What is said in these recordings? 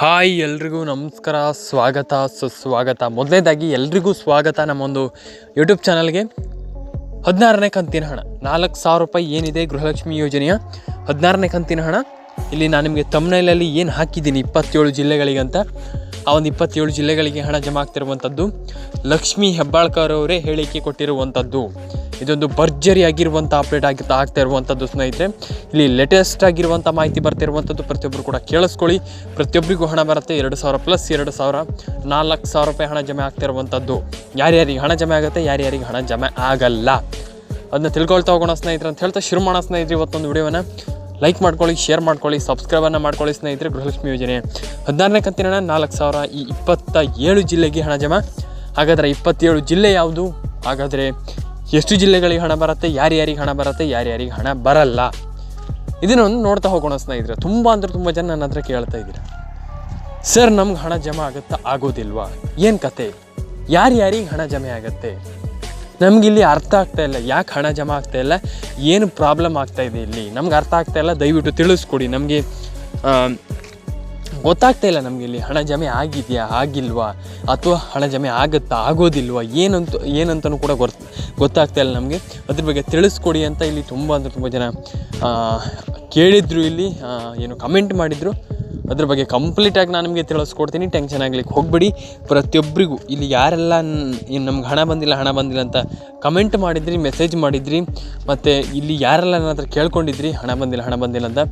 Hi ಎಲ್ರಿಗೂ ನಮಸ್ಕಾರ, ಸ್ವಾಗತ, ಸುಸ್ವಾಗತ. ಮೊದಲನೇದಾಗಿ ಎಲ್ರಿಗೂ ಸ್ವಾಗತ ನಮ್ಮೊಂದು ಯೂಟ್ಯೂಬ್ ಚಾನಲ್ಗೆ ಹದಿನಾರನೇ ಕಂತಿನ ಹಣ. ನಾಲ್ಕು ಸಾವಿರ ರೂಪಾಯಿ ಏನಿದೆ ಗೃಹಲಕ್ಷ್ಮಿ ಯೋಜನೆಯ? ಹದಿನಾರನೇ ಕಂತಿನ ಹಣ. ಇಲ್ಲಿ ನಾನು ನಿಮಗೆ ತಮ್ನೈಲಲ್ಲಿ ಏನು ಹಾಕಿದ್ದೀನಿ ಇಪ್ಪತ್ತೇಳು ಜಿಲ್ಲೆಗಳಿಗಂತ ಆ ಒಂದು ಇಪ್ಪತ್ತೇಳು ಜಿಲ್ಲೆಗಳಿಗೆ ಹಣ ಜಮಾ ಆಗ್ತಿರುವಂಥದ್ದು ಲಕ್ಷ್ಮೀ ಹೆಬ್ಬಾಳ್ಕರ್ ಅವರೇ ಹೇಳಿಕೆ ಕೊಟ್ಟಿರುವಂಥದ್ದು ಇದೊಂದು ಭರ್ಜರಿ ಆಗಿರುವಂಥ ಅಪ್ಡೇಟ್ ಆಗಿ ಆಗ್ತಾ ಇರುವಂಥದ್ದು ಸ್ನೇಹಿತರೆ. ಇಲ್ಲಿ ಲೇಟೆಸ್ಟ್ ಆಗಿರುವಂಥ ಮಾಹಿತಿ ಬರ್ತಿರುವಂಥದ್ದು ಪ್ರತಿಯೊಬ್ಬರು ಕೂಡ ಕೇಳಿಸ್ಕೊಳ್ಳಿ. ಪ್ರತಿಯೊಬ್ಬರಿಗೂ ಹಣ ಬರುತ್ತೆ. ಎರಡು ಸಾವಿರ ಪ್ಲಸ್ ಎರಡು ಸಾವಿರ, ನಾಲ್ಕು ಸಾವಿರ ರೂಪಾಯಿ ಹಣ ಜಮೆ ಆಗ್ತಾ ಇರುವಂಥದ್ದು ಯಾರ್ಯಾರಿಗೆ ಹಣ ಜಮೆ ಆಗುತ್ತೆ, ಯಾರ್ಯಾರಿಗೆ ಹಣ ಜಮೆ ಆಗಲ್ಲ. ಅದನ್ನ ತಿಳ್ಕೊಳ್ತಾ ಹೋಗೋಣ ಸ್ನೇಹಿತರೆ ಅಂತ ಹೇಳ್ತಾ ಶುರು ಮಾಡೋ ಸ್ನೇಹಿತರೆ ಇವತ್ತೊಂದು ವಿಡಿಯೋನ ಲೈಕ್ ಮಾಡ್ಕೊಳ್ಳಿ ಶೇರ್ ಮಾಡ್ಕೊಳ್ಳಿ ಸಬ್ಸ್ಕ್ರೈಬನ್ನು ಮಾಡ್ಕೊಳ್ಳಿ ಸ್ನೇಹಿತರೆ ಗೃಹಲಕ್ಷ್ಮಿ ಯೋಜನೆ. ಹದಿನಾರನೇ ಕಂತಿನ ನಾಲ್ಕು ಸಾವಿರ ಈ ಇಪ್ಪತ್ತ ಏಳು ಜಿಲ್ಲೆಗೆ ಹಣ ಜಮಾ. ಹಾಗಾದರೆ ಇಪ್ಪತ್ತೇಳು ಜಿಲ್ಲೆ ಯಾವುದು? ಹಾಗಾದರೆ ಎಷ್ಟು ಜಿಲ್ಲೆಗಳಿಗೆ ಹಣ ಬರುತ್ತೆ ಯಾರ್ಯಾರಿಗೆ ಹಣ ಬರುತ್ತೆ ಯಾರ್ಯಾರಿಗೆ ಹಣ ಬರಲ್ಲ. ಇದನ್ನೊಂದು ನೋಡ್ತಾ ಹೋಗೋಣ ಸ್ನೇಹಿತರೆ. ತುಂಬ ಅಂದ್ರೆ ತುಂಬ ಜನ ನನ್ನ ಹತ್ರ ಕೇಳ್ತಾ ಇದ್ದೀರಾ. ಸರ್, ನಮ್ಗೆ ಹಣ ಜಮಾ ಆಗುತ್ತಾ? ಆಗೋದಿಲ್ವಾ? ಏನು ಕತೆ? ಯಾರ್ಯಾರಿಗೆ ಹಣ ಜಮೆ ಆಗುತ್ತೆ? ನಮಗಿಲ್ಲಿ ಅರ್ಥ ಆಗ್ತಾ ಇಲ್ಲ. ಯಾಕೆ ಹಣ ಜಮಾ ಆಗ್ತಾ ಇಲ್ಲ? ಏನು ಪ್ರಾಬ್ಲಮ್ ಆಗ್ತಾ ಇದೆ ಇಲ್ಲಿ? ನಮ್ಗೆ ಅರ್ಥ ಆಗ್ತಾ ಇಲ್ಲ. ದಯವಿಟ್ಟು ತಿಳಿಸ್ಕೊಡಿ. ನಮಗೆ ಗೊತ್ತಾಗ್ತಾ ಇಲ್ಲ ನಮಗೆ ಇಲ್ಲಿ ಹಣ ಜಮೆ ಆಗಿದೆಯಾ, ಆಗಿಲ್ವಾ? ಅಥವಾ ಹಣ ಜಮೆ ಆಗುತ್ತಾ, ಆಗೋದಿಲ್ವಾ? ಏನಂತ, ಏನಂತನೂ ಕೂಡ ಗೊತ್ತು ಗೊತ್ತಾಗ್ತಾ ಇಲ್ಲ ನಮಗೆ. ಅದ್ರ ಬಗ್ಗೆ ತಿಳಿಸ್ಕೊಡಿ ಅಂತ ಇಲ್ಲಿ ತುಂಬ ಅಂದರೆ ತುಂಬ ಜನ ಕೇಳಿದರು ಕೇಳಿದ್ರು ಇಲ್ಲಿ ಏನು ಕಮೆಂಟ್ ಮಾಡಿದರು. ಅದ್ರ ಬಗ್ಗೆ ಕಂಪ್ಲೀಟಾಗಿ ನಾನು ನಿಮಗೆ ತಿಳಿಸ್ಕೊಡ್ತೀನಿ. ಟೆನ್ಷನ್ ಆಗ್ಲಿಕ್ಕೆ ಹೋಗ್ಬೇಡಿ. ಪ್ರತಿಯೊಬ್ಬರಿಗೂ ಇಲ್ಲಿ ಯಾರೆಲ್ಲ ನಮ್ಗೆ ಹಣ ಬಂದಿಲ್ಲ ಹಣ ಬಂದಿಲ್ಲ ಅಂತ ಕಮೆಂಟ್ ಮಾಡಿದ್ರಿ ಮೆಸೇಜ್ ಮಾಡಿದ್ರಿ, ಮತ್ತು ಇಲ್ಲಿ ಯಾರೆಲ್ಲ ನನ್ನ ಹತ್ರ ಕೇಳ್ಕೊಂಡಿದ್ರಿ, ಹಣ ಬಂದಿಲ್ಲ ಹಣ ಬಂದಿಲ್ಲ ಅಂತ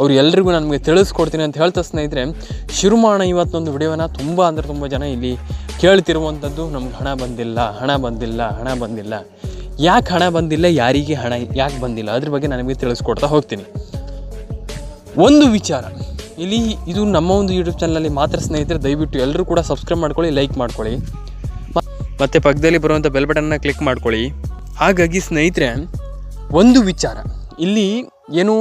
ಅವ್ರು ಎಲ್ರಿಗೂ ನಾನು ನಿಮಗೆ ತಿಳಿಸ್ಕೊಡ್ತೀನಿ ಅಂತ ಹೇಳ್ತಾ ಸ್ನೇಹಿತರೆ ಶುರು ಇವತ್ತೊಂದು ವಿಡಿಯೋನ ತುಂಬ ಅಂದರೆ ತುಂಬ ಜನ ಇಲ್ಲಿ ಕೇಳ್ತಿರುವಂಥದ್ದು ನಮ್ಗೆ ಹಣ ಬಂದಿಲ್ಲ ಹಣ ಬಂದಿಲ್ಲ ಹಣ ಬಂದಿಲ್ಲ. ಯಾಕೆ ಹಣ ಬಂದಿಲ್ಲ, ಯಾರಿಗೆ ಹಣ, ಯಾಕೆ ಬಂದಿಲ್ಲ, ಅದ್ರ ಬಗ್ಗೆ ನಾನು ನಿಮಗೆ ತಿಳಿಸ್ಕೊಡ್ತಾ ಹೋಗ್ತೀನಿ. ಒಂದು ವಿಚಾರ. ಇಲ್ಲಿ ಇದು ನಮ್ಮ ಒಂದು ಯೂಟ್ಯೂಬ್ ಚಾನಲಲ್ಲಿ ಮಾತ್ರ ಸ್ನೇಹಿತರೆ, ದಯವಿಟ್ಟು ಎಲ್ಲರೂ ಕೂಡ ಸಬ್ಸ್ಕ್ರೈಬ್ ಮಾಡ್ಕೊಳ್ಳಿ ಲೈಕ್ ಮಾಡ್ಕೊಳ್ಳಿ. ಮತ್ತು ಪಕ್ಕದಲ್ಲಿ ಬರುವಂಥ ಬೆಲ್ ಬಟನ್ನ ಕ್ಲಿಕ್ ಮಾಡ್ಕೊಳ್ಳಿ. ಹಾಗಾಗಿ ಸ್ನೇಹಿತರೆ, ಒಂದು ವಿಚಾರ. ಇಲ್ಲಿ ಏನು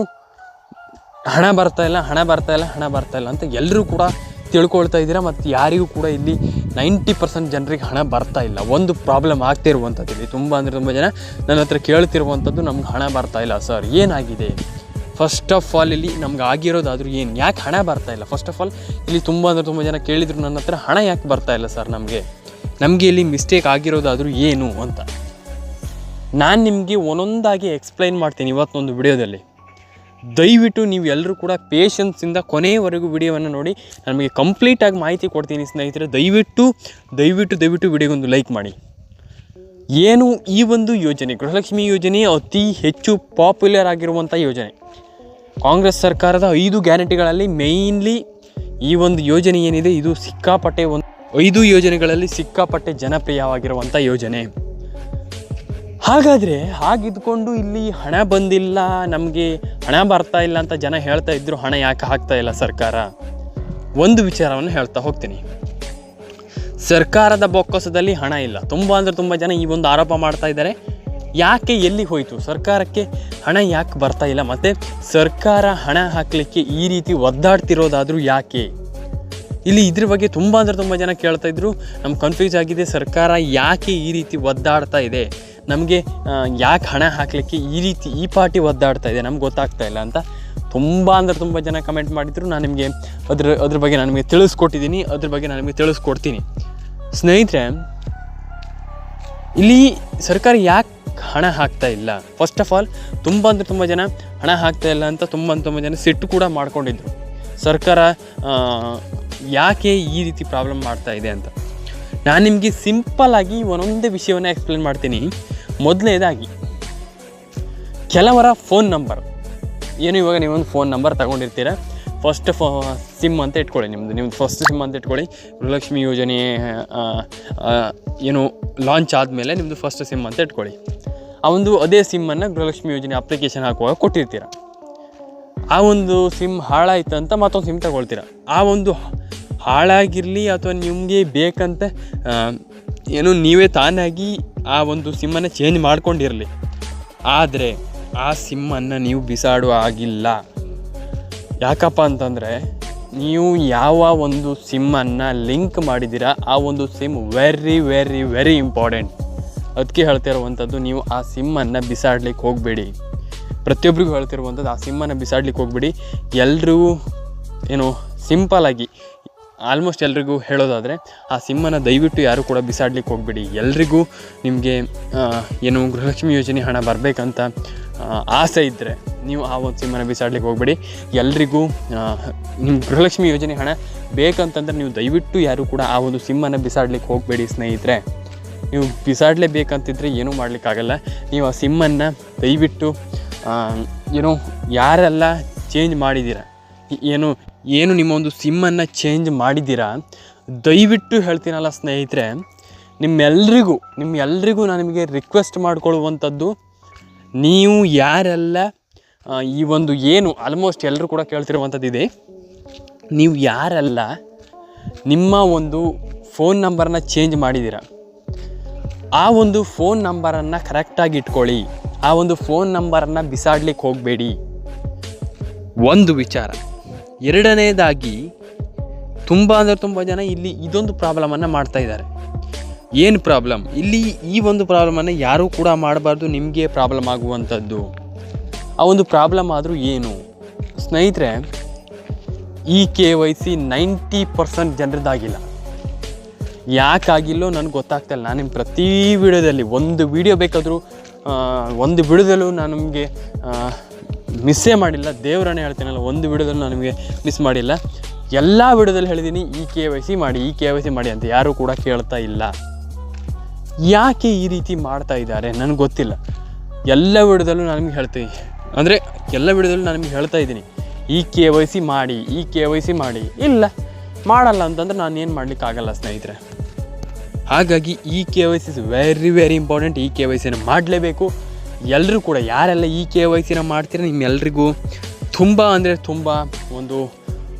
ಹಣ ಬರ್ತಾ ಇಲ್ಲ, ಹಣ ಬರ್ತಾ ಇಲ್ಲ, ಹಣ ಬರ್ತಾ ಇಲ್ಲ ಅಂತ ಎಲ್ಲರೂ ಕೂಡ ತಿಳ್ಕೊಳ್ತಾ ಇದ್ದೀರಾ? ಮತ್ತು ಯಾರಿಗೂ ಕೂಡ ಇಲ್ಲಿ ನೈಂಟಿ ಪರ್ಸೆಂಟ್ ಜನರಿಗೆ ಹಣ ಬರ್ತಾ ಇಲ್ಲ. ಒಂದು ಪ್ರಾಬ್ಲಮ್ ಆಗ್ತಾ ಇರುವಂಥದ್ದು ಇಲ್ಲಿ ತುಂಬ ಅಂದರೆ ತುಂಬ ಜನ ನನ್ನ ಹತ್ರ ಕೇಳ್ತಿರುವಂಥದ್ದು ನಮ್ಗೆ ಹಣ ಬರ್ತಾ ಇಲ್ಲ ಸರ್ ಏನಾಗಿದೆ? ಫಸ್ಟ್ ಆಫ್ ಆಲ್ ಇಲ್ಲಿ ನಮ್ಗೆ ಆಗಿರೋದಾದ್ರೂ ಏನು? ಯಾಕೆ ಹಣ ಬರ್ತಾ ಇಲ್ಲ? ಫಸ್ಟ್ ಆಫ್ ಆಲ್ ಇಲ್ಲಿ ತುಂಬ ಅಂದರೆ ತುಂಬ ಜನ ಕೇಳಿದ್ರು ನನ್ನ ಹತ್ರ, ಹಣ ಯಾಕೆ ಬರ್ತಾ ಇಲ್ಲ ಸರ್ ನಮಗೆ? ನಮಗೆ ಇಲ್ಲಿ ಮಿಸ್ಟೇಕ್ ಆಗಿರೋದಾದ್ರೂ ಏನು? ಅಂತ. ನಾನು ನಿಮಗೆ ಒಂದೊಂದಾಗಿ ಎಕ್ಸ್ಪ್ಲೈನ್ ಮಾಡ್ತೀನಿ ಇವತ್ತೊಂದು ವಿಡಿಯೋದಲ್ಲಿ. ದಯವಿಟ್ಟು ನೀವು ಎಲ್ಲರೂ ಕೂಡ ಪೇಷನ್ಸಿಂದ ಕೊನೆಯವರೆಗೂ ವಿಡಿಯೋವನ್ನು ನೋಡಿ, ನಮಗೆ ಕಂಪ್ಲೀಟಾಗಿ ಮಾಹಿತಿ ಕೊಡ್ತೀನಿ ಸ್ನೇಹಿತರೆ, ದಯವಿಟ್ಟು ದಯವಿಟ್ಟು ದಯವಿಟ್ಟು ವಿಡಿಯೋಗೊಂದು ಲೈಕ್ ಮಾಡಿ. ಏನು ಈ ಒಂದು ಯೋಜನೆ, ಗೃಹಲಕ್ಷ್ಮಿ ಯೋಜನೆ ಅತಿ ಹೆಚ್ಚು ಪಾಪ್ಯುಲರ್ ಆಗಿರುವಂಥ ಯೋಜನೆ. ಕಾಂಗ್ರೆಸ್ ಸರ್ಕಾರದ ಐದು ಗ್ಯಾರಂಟಿಗಳಲ್ಲಿ ಮೇಯ್ನ್ಲಿ ಈ ಒಂದು ಯೋಜನೆ ಏನಿದೆ, ಇದು ಸಿಕ್ಕಾಪಟ್ಟೆ ಒಂದು ಐದು ಯೋಜನೆಗಳಲ್ಲಿ ಸಿಕ್ಕಾಪಟ್ಟೆ ಜನಪ್ರಿಯವಾಗಿರುವಂಥ ಯೋಜನೆ. ಹಾಗಾದರೆ ಹಾಗಿದ್ಕೊಂಡು ಇಲ್ಲಿ ಹಣ ಬಂದಿಲ್ಲ, ನಮಗೆ ಹಣ ಬರ್ತಾ ಇಲ್ಲ ಅಂತ ಜನ ಹೇಳ್ತಾ ಇದ್ದರು ಹಣ ಯಾಕೆ ಹಾಕ್ತಾ ಇಲ್ಲ ಸರ್ಕಾರ? ಒಂದು ವಿಚಾರವನ್ನು ಹೇಳ್ತಾ ಹೋಗ್ತೀನಿ. ಸರ್ಕಾರದ ಬೊಕ್ಕಸದಲ್ಲಿ ಹಣ ಇಲ್ಲ. ತುಂಬ ಅಂದರೆ ತುಂಬ ಜನ ಈ ಒಂದು ಆರೋಪ ಮಾಡ್ತಾ ಇದ್ದಾರೆ. ಯಾಕೆ ಎಲ್ಲಿ ಹೋಯಿತು? ಸರ್ಕಾರಕ್ಕೆ ಹಣ ಯಾಕೆ ಬರ್ತಾ ಇಲ್ಲ? ಮತ್ತು ಸರ್ಕಾರ ಹಣ ಹಾಕಲಿಕ್ಕೆ ಈ ರೀತಿ ಒದ್ದಾಡ್ತಿರೋದಾದರೂ ಯಾಕೆ? ಇಲ್ಲಿ ಇದ್ರ ಬಗ್ಗೆ ತುಂಬ ಅಂದರೆ ತುಂಬ ಜನ ಕೇಳ್ತಾ ಇದ್ರು. ನಮ್ಗೆ ಕನ್ಫ್ಯೂಸ್ ಆಗಿದೆ. ಸರ್ಕಾರ ಯಾಕೆ ಈ ರೀತಿ ಒದ್ದಾಡ್ತಾ ಇದೆ? ನಮಗೆ ಯಾಕೆ ಹಣ ಹಾಕಲಿಕ್ಕೆ ಈ ರೀತಿ ಈ ಪಾರ್ಟಿ ಒದ್ದಾಡ್ತಾ ಇದೆ? ನಮ್ಗೆ ಗೊತ್ತಾಗ್ತಾ ಇಲ್ಲ ಅಂತ ತುಂಬ ಅಂದರೆ ತುಂಬ ಜನ ಕಮೆಂಟ್ ಮಾಡಿದ್ರು. ನಾನು ನಿಮಗೆ ಅದ್ರ ಅದ್ರ ಬಗ್ಗೆ ನಾನು ನಿಮಗೆ ತಿಳಿಸ್ಕೊಟ್ಟಿದ್ದೀನಿ ಅದ್ರ ಬಗ್ಗೆ ನಾನು ನಿಮಗೆ ತಿಳಿಸ್ಕೊಡ್ತೀನಿ. ಸ್ನೇಹಿತರೆ, ಇಲ್ಲಿ ಸರ್ಕಾರ ಯಾಕೆ ಹಣ ಹಾಕ್ತಾ ಇಲ್ಲ. ಫಸ್ಟ್ ಆಫ್ ಆಲ್ ತುಂಬ ಅಂದರೆ ತುಂಬ ಜನ ಹಣ ಹಾಕ್ತಾ ಇಲ್ಲ ಅಂತ ತುಂಬ ತುಂಬ ಜನ ಸಿಟ್ಟು ಕೂಡ ಮಾಡ್ಕೊಂಡಿದ್ರು. ಸರ್ಕಾರ ಯಾಕೆ ಈ ರೀತಿ ಪ್ರಾಬ್ಲಮ್ ಮಾಡ್ತಾ ಇದೆ ಅಂತ. ನಾನು ನಿಮಗೆ ಸಿಂಪಲ್ಲಾಗಿ ಒಂದೊಂದೇ ವಿಷಯವನ್ನು ಎಕ್ಸ್ಪ್ಲೇನ್ ಮಾಡ್ತೀನಿ. ಮೊದಲನೇದಾಗಿ, ಕೆಲವರ ಫೋನ್ ನಂಬರ್ ಏನು ಇವಾಗ ನೀವೊಂದು ಫೋನ್ ನಂಬರ್ ತಗೊಂಡಿರ್ತೀರ? ಫಸ್ಟ್ ಫೋ ಸಿಮ್ ಅಂತ ಇಟ್ಕೊಳ್ಳಿ ನಿಮ್ಮದು ನಿಮ್ಮದು ಫಸ್ಟ್ ಸಿಮ್ ಅಂತ ಇಟ್ಕೊಳ್ಳಿ. ಗೃಹಲಕ್ಷ್ಮಿ ಯೋಜನೆ ಏನು ಲಾಂಚ್ ಆದಮೇಲೆ ನಿಮ್ಮದು ಫಸ್ಟ್ ಸಿಮ್ ಅಂತ ಇಟ್ಕೊಳ್ಳಿ. ಆ ಒಂದು ಅದೇ ಸಿಮ್ಮನ್ನು ಗೃಹಲಕ್ಷ್ಮಿ ಯೋಜನೆ ಅಪ್ಲಿಕೇಶನ್ ಹಾಕುವಾಗ ಕೊಟ್ಟಿರ್ತೀರ? ಆ ಒಂದು ಸಿಮ್ ಹಾಳಾಯ್ತು ಅಂತ ಮತ್ತೊಂದು ಸಿಮ್ ತಗೊಳ್ತೀರ? ಆ ಒಂದು ಹಾಳಾಗಿರಲಿ ಅಥವಾ ನಿಮಗೆ ಬೇಕಂತ ಏನು ನೀವೇ ತಾನಾಗಿ ಆ ಒಂದು ಸಿಮ್ಮನ್ನು ಚೇಂಜ್ ಮಾಡ್ಕೊಂಡಿರಲಿ. ಆದರೆ ಆ ಸಿಮ್ಮನ್ನು ನೀವು ಬಿಸಾಡುವ ಆಗಿಲ್ಲ ಯಾಕಪ್ಪ ಅಂತಂದರೆ ನೀವು ಯಾವ ಒಂದು ಸಿಮ್ಮನ್ನು ಲಿಂಕ್ ಮಾಡಿದ್ದೀರಾ, ಆ ಒಂದು SIM very very very important ಅದಕ್ಕೆ ಹೇಳ್ತಾ ಇರುವಂಥದ್ದು ನೀವು ಆ ಸಿಮ್ಮನ್ನು ಬಿಸಾಡ್ಲಿಕ್ಕೆ ಹೋಗಬೇಡಿ. ಪ್ರತಿಯೊಬ್ಬರಿಗೂ ಹೇಳ್ತಿರುವಂಥದ್ದು ಆ ಸಿಮ್ಮನ್ನು ಬಿಸಾಡ್ಲಿಕ್ಕೆ ಹೋಗ್ಬೇಡಿ. ಎಲ್ಲರಿಗೂ ಏನು ಸಿಂಪಲಾಗಿ ಆಲ್ಮೋಸ್ಟ್ ಎಲ್ರಿಗೂ ಹೇಳೋದಾದರೆ ಆ ಸಿಮ್ಮನ್ನು ದಯವಿಟ್ಟು ಯಾರು ಕೂಡ ಬಿಸಾಡ್ಲಿಕ್ಕೆ ಹೋಗಬೇಡಿ. ಎಲ್ರಿಗೂ ನಿಮಗೆ ಏನು ಗೃಹಲಕ್ಷ್ಮಿ ಯೋಜನೆ ಹಣ ಬರಬೇಕಂತ ಆಸೆ ಇದ್ದರೆ ನೀವು ಆ ಒಂದು ಸಿಮ್ಮನ್ನು ಬಿಸಾಡ್ಲಿಕ್ಕೆ ಹೋಗಬೇಡಿ. ಎಲ್ರಿಗೂ ನಿಮ್ಮ ಗೃಹಲಕ್ಷ್ಮಿ ಯೋಜನೆ ಹಣ ಬೇಕಂತಂದ್ರೆ ನೀವು ದಯವಿಟ್ಟು ಯಾರು ಕೂಡ ಆ ಒಂದು ಸಿಮ್ಮನ್ನು ಬಿಸಾಡ್ಲಿಕ್ಕೆ ಹೋಗಬೇಡಿ ಸ್ನೇಹಿತರೆ. ನೀವು ಬಿಸಾಡಲೇಬೇಕಂತಿದ್ರೆ ಏನೂ ಮಾಡಲಿಕ್ಕಾಗಲ್ಲ. ನೀವು ಆ ಸಿಮ್ಮನ್ನು ದಯವಿಟ್ಟು ಏನು ಯಾರೆಲ್ಲ ಚೇಂಜ್ ಮಾಡಿದ್ದೀರ, ಏನು ಏನು ನಿಮ್ಮ ಒಂದು ಸಿಮ್ಮನ್ನು ಚೇಂಜ್ ಮಾಡಿದ್ದೀರಾ, ದಯವಿಟ್ಟು ಹೇಳ್ತೀನಲ್ಲ ಸ್ನೇಹಿತರೆ, ನಿಮ್ಮೆಲ್ರಿಗೂ ನಿಮ್ಮೆಲ್ರಿಗೂ ನಾನು ನಿಮಗೆ ರಿಕ್ವೆಸ್ಟ್ ಮಾಡಿಕೊಳ್ಳುವಂಥದ್ದು, ನೀವು ಯಾರೆಲ್ಲ ಈ ಒಂದು ಏನು ಆಲ್ಮೋಸ್ಟ್ ಎಲ್ಲರೂ ಕೂಡ ಕೇಳ್ತಿರುವಂಥದ್ದು ಇದೆ ನೀವು ಯಾರೆಲ್ಲ ನಿಮ್ಮ ಒಂದು ಫೋನ್ ನಂಬರ್ನ ಚೇಂಜ್ ಮಾಡಿದ್ದೀರಾ ಆ ಒಂದು ಫೋನ್ ನಂಬರನ್ನು ಕರೆಕ್ಟಾಗಿ ಇಟ್ಕೊಳ್ಳಿ. ಆ ಒಂದು ಫೋನ್ ನಂಬರನ್ನು ಬಿಸಾಡ್ಲಿಕ್ಕೆ ಹೋಗಬೇಡಿ. ಒಂದು ವಿಚಾರ. ಎರಡನೇದಾಗಿ, ತುಂಬ ಅಂದರೆ ತುಂಬ ಜನ ಇಲ್ಲಿ ಇದೊಂದು ಪ್ರಾಬ್ಲಮನ್ನು ಮಾಡ್ತಾ ಇದ್ದಾರೆ. ಏನು ಪ್ರಾಬ್ಲಮ್ ಇಲ್ಲಿ ಈ ಒಂದು ಪ್ರಾಬ್ಲಮನ್ನು ಯಾರೂ ಕೂಡ ಮಾಡಬಾರ್ದು, ನಿಮಗೆ ಪ್ರಾಬ್ಲಮ್ ಆಗುವಂಥದ್ದು. ಆ ಒಂದು ಪ್ರಾಬ್ಲಮ್ ಆದರೂ ಏನು? ಸ್ನೇಹಿತರೆ, ಈ K Y C ninety percent ಜನರದ್ದಾಗಿಲ್ಲ. ಯಾಕಾಗಿಲ್ಲೋ ನನಗೆ ಗೊತ್ತಾಗ್ತಾ ಇಲ್ಲ. ನಾನು ನಿಮ್ಮ ಪ್ರತಿ ವಿಡಿಯೋದಲ್ಲಿ ಒಂದು ವಿಡಿಯೋ ಬೇಕಾದರೂ ಒಂದು ವಿಡಿಯೋದಲ್ಲೂ ನಾನು ನಿಮಗೆ ಮಿಸ್ಸೇ ಮಾಡಿಲ್ಲ. ದೇವರನ್ನೇ ಹೇಳ್ತೀನಲ್ಲ, ಒಂದು ವಿಡಿಯೋದಲ್ಲೂ ನಾನು ನಿಮಗೆ ಮಿಸ್ ಮಾಡಿಲ್ಲ. ಎಲ್ಲ ವಿಡಿಯೋದಲ್ಲಿ ಹೇಳಿದ್ದೀನಿ ಈ ಕೆ ವೈ ಸಿ ಮಾಡಿ, ಈ ಕೆ ವೈ ಸಿ ಮಾಡಿ ಅಂತ ಯಾರೂ ಕೂಡ ಕೇಳ್ತಾ ಇಲ್ಲ. ಯಾಕೆ ಈ ರೀತಿ ಮಾಡ್ತಾ ಇದ್ದಾರೆ ನನಗೆ ಗೊತ್ತಿಲ್ಲ. ಎಲ್ಲ ವಿಡಿಯೋದಲ್ಲೂ ನಾನು ನಿಮಗೆ ಹೇಳ್ತೀನಿ. ಅಂದರೆ, ಎಲ್ಲ ವಿಡಿಯೋದಲ್ಲೂ ನಾನು ನಿಮಗೆ ಹೇಳ್ತಾ ಇದ್ದೀನಿ. ಈ ಕೆ ವೈ ಸಿ ಮಾಡಿ, ಈ ಕೆ ವೈ ಸಿ ಮಾಡಿ, ಇಲ್ಲ ಮಾಡಲ್ಲ ಅಂತಂದ್ರೆ ನಾನು ಏನು ಮಾಡಲಿಕ್ಕಾಗಲ್ಲ ಸ್ನೇಹಿತರೆ. ಹಾಗಾಗಿ ಈ K Y C is very very important ಈ ಕೆ ವೈ ಸಿನ ಮಾಡಲೇಬೇಕು. ಎಲ್ಲರೂ ಕೂಡ ಯಾರೆಲ್ಲ ಈ ಕೆ ವೈ ಸಿನ ಮಾಡ್ತೀರ ನಿಮ್ಮೆಲ್ರಿಗೂ ತುಂಬ ಅಂದರೆ ತುಂಬ ಒಂದು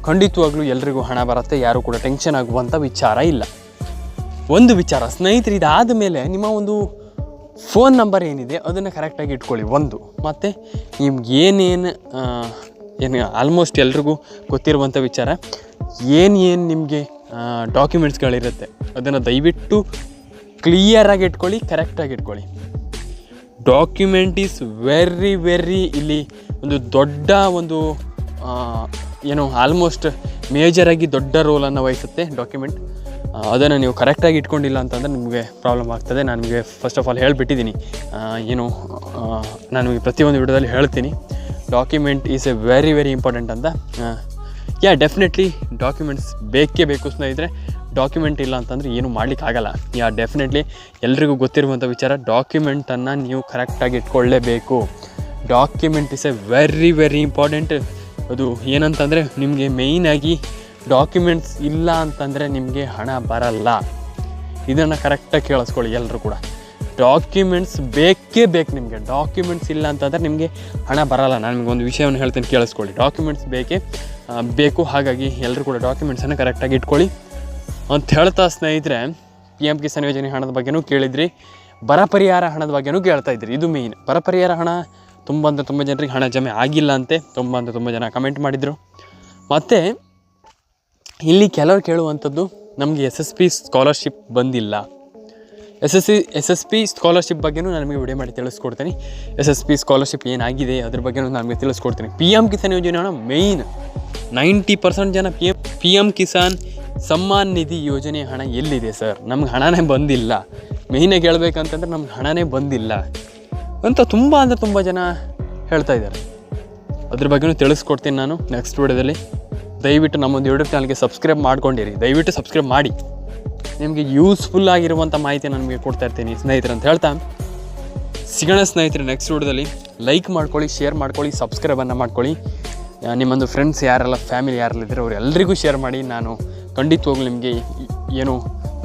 ಖಂಡಿತವಾಗ್ಲೂ ಎಲ್ರಿಗೂ ಹಣ ಬರುತ್ತೆ. ಯಾರೂ ಕೂಡ ಟೆನ್ಷನ್ ಆಗುವಂಥ ವಿಚಾರ ಇಲ್ಲ. ಒಂದು ವಿಚಾರ, ಸ್ನೇಹಿತರು, ಇದಾದ ಮೇಲೆ ನಿಮ್ಮ ಒಂದು ಫೋನ್ ನಂಬರ್ ಏನಿದೆ ಅದನ್ನು ಕರೆಕ್ಟಾಗಿ ಇಟ್ಕೊಳ್ಳಿ. ಒಂದು. ಮತ್ತು ನಿಮ್ಗೆ ಏನೇನು ಏನು ಆಲ್ಮೋಸ್ಟ್ ಎಲ್ರಿಗೂ ಗೊತ್ತಿರುವಂಥ ವಿಚಾರ. ಏನು ಏನು ನಿಮಗೆ ಡಾಕ್ಯುಮೆಂಟ್ಸ್ಗಳಿರುತ್ತೆ ಅದನ್ನು ದಯವಿಟ್ಟು ಕ್ಲಿಯರಾಗಿ ಇಟ್ಕೊಳ್ಳಿ ಕರೆಕ್ಟಾಗಿ ಇಟ್ಕೊಳ್ಳಿ. ಡಾಕ್ಯುಮೆಂಟ್ ಈಸ್ ವೆರಿ ವೆರಿ ಇಲ್ಲಿ ಒಂದು ದೊಡ್ಡ ಒಂದು ಏನು ಆಲ್ಮೋಸ್ಟ್ ಮೇಜರಾಗಿ ದೊಡ್ಡ ರೋಲನ್ನು ವಹಿಸುತ್ತೆ ಡಾಕ್ಯುಮೆಂಟ್ ಅದನ್ನು ನೀವು ಕರೆಕ್ಟಾಗಿ ಇಟ್ಕೊಂಡಿಲ್ಲ ಅಂತಂದರೆ ನಿಮಗೆ ಪ್ರಾಬ್ಲಮ್ ಆಗ್ತದೆ. ನಾನು ನಿಮಗೆ ಫಸ್ಟ್ ಆಫ್ ಆಲ್ ಹೇಳಿಬಿಟ್ಟಿದ್ದೀನಿ ಏನು ನಾನು ಪ್ರತಿಯೊಂದು ವಿಡಿಯೋದಲ್ಲಿ ಹೇಳ್ತೀನಿ. Document is a very very important ಅಂತ. ಯಾ ಡೆಫಿನೆಟ್ಲಿ ಡಾಕ್ಯುಮೆಂಟ್ಸ್ ಬೇಕೇ ಬೇಕು ಸ್ನೇಹಿತರೆ. ಡಾಕ್ಯುಮೆಂಟ್ ಇಲ್ಲ ಅಂತಂದರೆ ಏನು ಮಾಡಲಿಕ್ಕಾಗಲ್ಲ ಯಾ ಡೆಫಿನೆಟ್ಲಿ ಎಲ್ರಿಗೂ ಗೊತ್ತಿರುವಂಥ ವಿಚಾರ ಡಾಕ್ಯುಮೆಂಟನ್ನು ನೀವು ಕರೆಕ್ಟಾಗಿ ಇಟ್ಕೊಳ್ಳೇಬೇಕು. Document is a very very important ಅದು ಏನಂತಂದರೆ ನಿಮಗೆ ಮೇಯ್ನಾಗಿ ಡಾಕ್ಯುಮೆಂಟ್ಸ್ ಇಲ್ಲ ಅಂತಂದರೆ ನಿಮಗೆ ಹಣ ಬರಲ್ಲ. ಇದನ್ನು ಕರೆಕ್ಟಾಗಿ ಕೇಳಿಸ್ಕೊಳ್ಳಿ ಎಲ್ಲರೂ ಕೂಡ. ಡಾಕ್ಯುಮೆಂಟ್ಸ್ ಬೇಕೇ ಬೇಕು ನಿಮಗೆ. ಡಾಕ್ಯುಮೆಂಟ್ಸ್ ಇಲ್ಲ ಅಂತಂದರೆ ನಿಮಗೆ ಹಣ ಬರಲ್ಲ. ನಾನು ನಿಮ್ಗೆ ಒಂದು ವಿಷಯವನ್ನು ಹೇಳ್ತೀನಿ, ಕೇಳಿಸ್ಕೊಳ್ಳಿ. ಡಾಕ್ಯುಮೆಂಟ್ಸ್ ಬೇಕೇ? ಬೇಕು. ಹಾಗಾಗಿ ಎಲ್ಲರೂ ಕೂಡ ಡಾಕ್ಯುಮೆಂಟ್ಸನ್ನು ಕರೆಕ್ಟಾಗಿ ಇಟ್ಕೊಳ್ಳಿ. ಅಂತ ಹೇಳ್ತಾ ಸ್ನೇಹಿತರೆ ಪಿ ಎಂ ಕಿಸಾನ್ ಯೋಜನೆ ಹಣದ ಬಗ್ಗೆನೂ ಕೇಳಿದ್ರಿ. ಬರ ಪರಿಹಾರ ಹಣದ ಬಗ್ಗೆನೂ ಕೇಳ್ತಾ ಇದ್ರಿ. ಇದು ಮೇಯ್ನ್ ಬರ ಪರಿಹಾರ ಹಣ ತುಂಬ ಅಂದರೆ ತುಂಬ ಜನರಿಗೆ ಹಣ ಜಮೆ ಆಗಿಲ್ಲ ಅಂತೆ. ತುಂಬ ಅಂದರೆ ತುಂಬ ಜನ ಕಮೆಂಟ್ ಮಾಡಿದರು. ಮತ್ತು, ಇಲ್ಲಿ ಕೆಲವರು ಕೇಳುವಂಥದ್ದು ನಮಗೆ ಎಸ್ ಎಸ್ ಪಿ ಸ್ಕಾಲರ್ಶಿಪ್ ಬಂದಿಲ್ಲ. S S C, S S P scholarship ಬಗ್ಗೆನೂ ನಾನು ನಿಮಗೆ ವಿಡಿಯೋ ಮಾಡಿ ತಿಳಿಸ್ಕೊಡ್ತೀನಿ. ಎಸ್ ಎಸ್ ಪಿ ಸ್ಕಾಲರ್ಶಿಪ್ ಏನಾಗಿದೆ ಅದ್ರ ಬಗ್ಗೆನೂ ನಾನು ನಿಮಗೆ ತಿಳಿಸ್ಕೊಡ್ತೀನಿ. ಪಿ ಎಂ ಕಿಸಾನ್ ಯೋಜನೆ ಮೇಯ್ನ್ ನೈಂಟಿ ಪರ್ಸೆಂಟ್ ಜನ P M P M Kisan Samman Nidhi ಯೋಜನೆ ಹಣ ಎಲ್ಲಿದೆ ಸರ್ ನಮ್ಗೆ ಹಣನೇ ಬಂದಿಲ್ಲ. ಮೇಯ್ನಾಗಿ ಹೇಳ್ಬೇಕಂತಂದ್ರೆ ನಮ್ಗೆ ಹಣನೇ ಬಂದಿಲ್ಲ. ಅಂತ ತುಂಬ ಅಂದರೆ ತುಂಬ ಜನ ಹೇಳ್ತಾ ಇದ್ದಾರೆ. ಅದ್ರ ಬಗ್ಗೆನೂ ತಿಳಿಸ್ಕೊಡ್ತೀನಿ ನಾನು ನೆಕ್ಸ್ಟ್ ವಿಡಿಯೋದಲ್ಲಿ ದಯವಿಟ್ಟು ನಮ್ಮೊಂದು ಯೂಟ್ಯೂಬ್ ಚಾನಲ್ಗೆ ಸಬ್ಸ್ಕ್ರೈಬ್ ಮಾಡ್ಕೊಂಡಿರಿ. ದಯವಿಟ್ಟು ಸಬ್ಸ್ಕ್ರೈಬ್ ಮಾಡಿ. ನಿಮಗೆ ಯೂಸ್ಫುಲ್ ಆಗಿರುವಂಥ ಮಾಹಿತಿ ನಾನು ನಿಮಗೆ ಕೊಡ್ತಾ ಇರ್ತೀನಿ ಸ್ನೇಹಿತರೆ ಅಂತ ಹೇಳ್ತಾ. ಸಿಗೋಣ ಸ್ನೇಹಿತರೆ ನೆಕ್ಸ್ಟ್ ವಿಡಿಯೋದಲ್ಲಿ. ಲೈಕ್ ಮಾಡ್ಕೊಳ್ಳಿ ಶೇರ್ ಮಾಡ್ಕೊಳ್ಳಿ ಸಬ್ಸ್ಕ್ರೈಬನ್ನು ಮಾಡ್ಕೊಳ್ಳಿ. ನಿಮ್ಮೊಂದು ಫ್ರೆಂಡ್ಸ್ ಯಾರೆಲ್ಲ ಫ್ಯಾಮಿಲಿ ಯಾರೆಲ್ಲ ಇದ್ದರೆ ಅವ್ರು ಶೇರ್ ಮಾಡಿ. ನಾನು ಖಂಡಿತವಾಗ್ಲೂ ನಿಮಗೆ ಏನು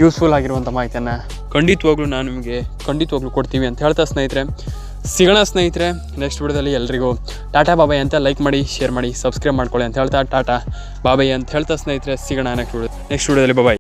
ಯೂಸ್ಫುಲ್ ಆಗಿರುವಂಥ ಮಾಹಿತಿಯನ್ನು ಖಂಡಿತವಾಗ್ಲೂ ನಾನು ನಿಮಗೆ ಖಂಡಿತವಾಗ್ಲೂ ಕೊಡ್ತೀವಿ ಅಂತ ಹೇಳ್ತಾ ಸ್ನೇಹಿತರೆ. ಸಿಗೋಣ ಸ್ನೇಹಿತರೆ ನೆಕ್ಸ್ಟ್ ವಿಡಿಯೋದಲ್ಲಿ ಎಲ್ರಿಗೂ. ಟಾಟಾ ಬಾಬಾಯ್ ಅಂತ ಲೈಕ್ ಮಾಡಿ ಶೇರ್ ಮಾಡಿ ಸಬ್ಸ್ಕ್ರೈಬ್ ಮಾಡ್ಕೊಳ್ಳಿ ಅಂತ ಹೇಳ್ತಾ. ಟಾಟಾ ಬಾಬಾಯ್ ಅಂತ ಹೇಳ್ತಾ ಸ್ನೇಹಿತರೆ, ಸಿಗೋಣ ನೆಕ್ಸ್ಟ್ ವಿಡಿಯೋ ನೆಕ್ಸ್ಟ್ ವಿಡಿಯೋದಲ್ಲಿ ಬಾಬಾಯ್